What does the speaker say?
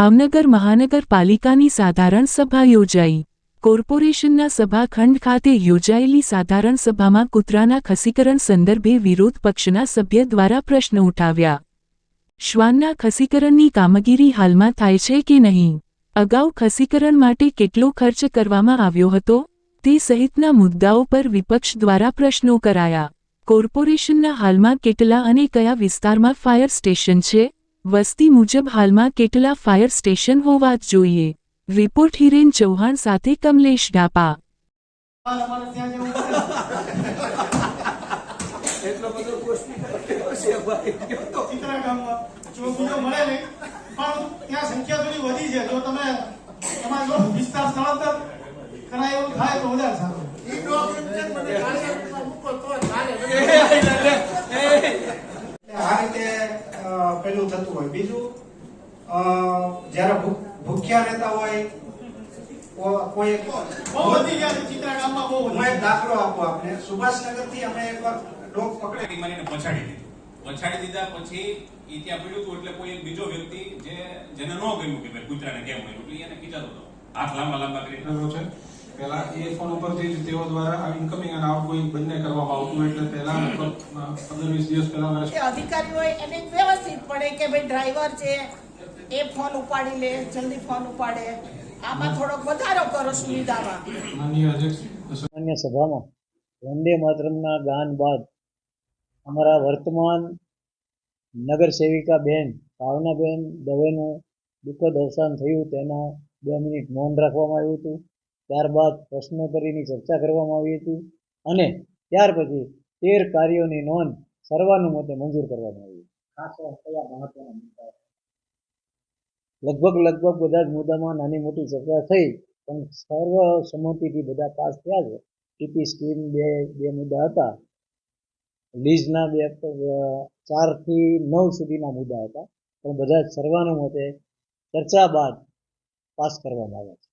ભાવનગર મહાનગરપાલિકાની સાધારણ સભા યોજાઈ. કોર્પોરેશનના સભાખંડ ખાતે યોજાયેલી સાધારણ સભામાં કૂતરાના ખસીકરણ સંદર્ભે વિરોધ પક્ષના સભ્ય દ્વારા પ્રશ્ન ઉઠાવ્યા. શ્વાનના ખસીકરણની કામગીરી હાલમાં થાય છે કે નહીં? અગાઉ ખસીકરણ માટે કેટલો ખર્ચ કરવામાં આવ્યો હતો? તે સહિતના મુદ્દાઓ પર વિપક્ષ દ્વારા પ્રશ્નો કરાયા. કોર્પોરેશનના હાલમાં કેટલા અને કયા વિસ્તારમાં ફાયર સ્ટેશન છે? વસ્તી મુજબ હાલમાં કેટલા ફાયર સ્ટેશન હોવા જોઈએ રિપોર્ટ હિરેન ચૌહાણ સાથે કમલેશ ડાપા અમારે ત્યાં જવું પડે એટલો બધો કોશિશ કર્યો છે ભાઈ ગયો તો. ચિત્રા ગામમાં જો બીજો મળે નહીં પણ ત્યાં સંખ્યા થોડી વધી છે જો તમે તમારે જો વિસ્તાર સ્થળાંતર કરાય એવું થાય તો વધારે સારું એટલે આ રીતે અ, પેલું થતું હોય. બીજું અ, જ્યારે ભૂખ્યા રહેતા હોય કોઈ હું એક દાખલો આપું આપને. સુભાષનગરથી અમે એકવાર ડોગ પકડે. પકડી મારીને પછાડી દીધું. પછાડી દીધા પછી એ ત્યાં પડ્યું હતું એટલે કોઈ એક બીજો વ્યક્તિ જે જેને ન ગમ્યું કે ભાઈ કૂતરાને કેમ એટલે એને ખીચાતો હતો હાથ લાંબા લાંબા કરી છે. પહેલા એ ફોન ઉપરથી જ તેઓ દ્વારા ઇન્કમિંગ અને આઉટગોઈંગ બંને કરવામાં આવતું એટલે પહેલા લગભગ પંદર વીસ દિવસ પહેલા વર્ષ જે એને વ્યવસ્થિત પડે કે ભાઈ ડ્રાઈવર છે એ ફોન ઉપાડી લે જલ્દી ફોન ઉપાડે. આમાં થોડોક વધારો કરો સુવિધામાં. માનનીય અધ્યક્ષ સામાન્ય સભામાં વંદે માતરમના ગાન બાદ અમારા વર્તમાન નગર સેવિકા બેન ભાવનાબેન દવેનું દુઃખદ અવસાન થયું તેના બે મિનિટ મૌન રાખવામાં આવ્યું હતું. ત્યારબાદ પ્રશ્નોત્તરીની ચર્ચા કરવામાં આવી હતી અને ત્યાર પછી તેર કાર્યોની નોંધ સર્વાનુમતે મંજૂર કરવામાં આવી. લગભગ લગભગ બધા જ મુદ્દામાં નાની મોટી ચર્ચા થઈ, પણ સર્વ સંમતિથી બધા પાસ થયા છે. ટીપી સ્કીમ બે બે મુદ્દા હતા. લીઝના બે ચારથી નવ સુધીના મુદ્દા હતા. પણ બધા સર્વાનુમતે ચર્ચા બાદ પાસ કરવામાં આવ્યા છે.